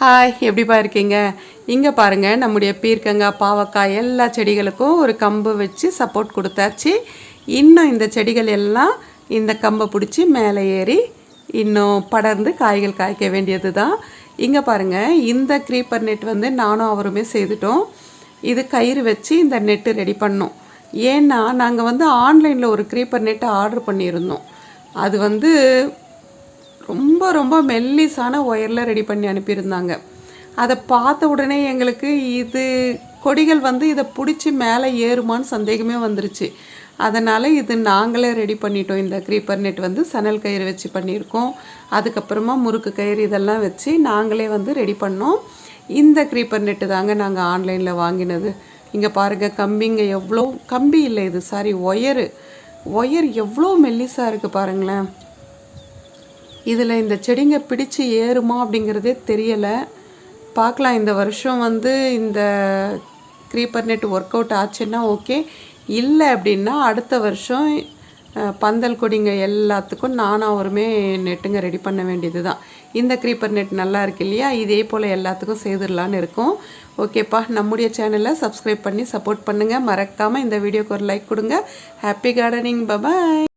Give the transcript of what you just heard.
Hi எப்படிப்பா இருக்கீங்க? இங்கே பாருங்கள் நம்முடைய பீர்க்கங்காய் பாவக்காய் எல்லா செடிகளுக்கும் ஒரு கம்பு வச்சு சப்போர்ட் கொடுத்தாச்சு. இன்னும் இந்த செடிகள் எல்லாம் இந்த கம்பை பிடிச்சி மேலே ஏறி இன்னும் படர்ந்து காய்கள் காய்க்க வேண்டியது தான் இங்கே பாருங்கள் இந்த க்ரீப்பர் நெட் வந்து நானும் அவருமே செய்துட்டோம். இது கயிறு வச்சு இந்த நெட்டு ரெடி பண்ணோம். ஏன்னா நாங்கள் வந்து ஆன்லைனில் ஒரு க்ரீப்பர் நெட்டை ஆர்டர் பண்ணியிருந்தோம். அது வந்து ரொம்ப ரொம்ப மெல்லிசான ஒயரில் ரெடி பண்ணி அனுப்பியிருந்தாங்க. அதை பார்த்த உடனே எங்களுக்கு இது கொடிகள் வந்து இதை பிடிச்சி மேலே ஏறுமான்னு சந்தேகமே வந்துருச்சு. அதனால் இது நாங்களே ரெடி பண்ணிட்டோம். இந்த க்ரீப்பர் நெட் வந்து சணல் கயிறு வச்சு பண்ணியிருக்கோம். அதுக்கப்புறமா முறுக்கு கயிறு இதெல்லாம் வச்சு நாங்களே வந்து ரெடி பண்ணோம். இந்த க்ரீப்பர் நெட்டு தாங்க நாங்கள் ஆன்லைனில் வாங்கினது. இங்கே பாருங்கள் கம்பிங்க எவ்வளோ கம்பி இல்லை இது சாரி ஒயரு. ஒயர் எவ்வளோ மெல்லிஸாக இருக்குது பாருங்களேன். இதில் இந்த செடிங்க பிடிச்சு ஏறுமா அப்படிங்கிறதே தெரியலை. பார்க்கலாம் இந்த வருஷம் வந்து இந்த க்ரீப்பர் நெட் ஒர்க் அவுட் ஆச்சுன்னா ஓகே இல்லை அப்படின்னா அடுத்த வருஷம் பந்தல் கொடிங்க எல்லாத்துக்கும் நானாக ஒருமே நெட்டுங்க ரெடி பண்ண வேண்டியது தான் இந்த க்ரீப்பர் நெட் நல்லா இருக்கு இல்லையா? இதே போல் எல்லாத்துக்கும் செய்திடலான்னு இருக்கோம். ஓகேப்பா நம்முடைய சேனலை சப்ஸ்கிரைப் பண்ணி சப்போர்ட் பண்ணுங்கள் மறக்காமல் இந்த வீடியோக்கு ஒரு லைக் கொடுங்க. Happy gardening bye bye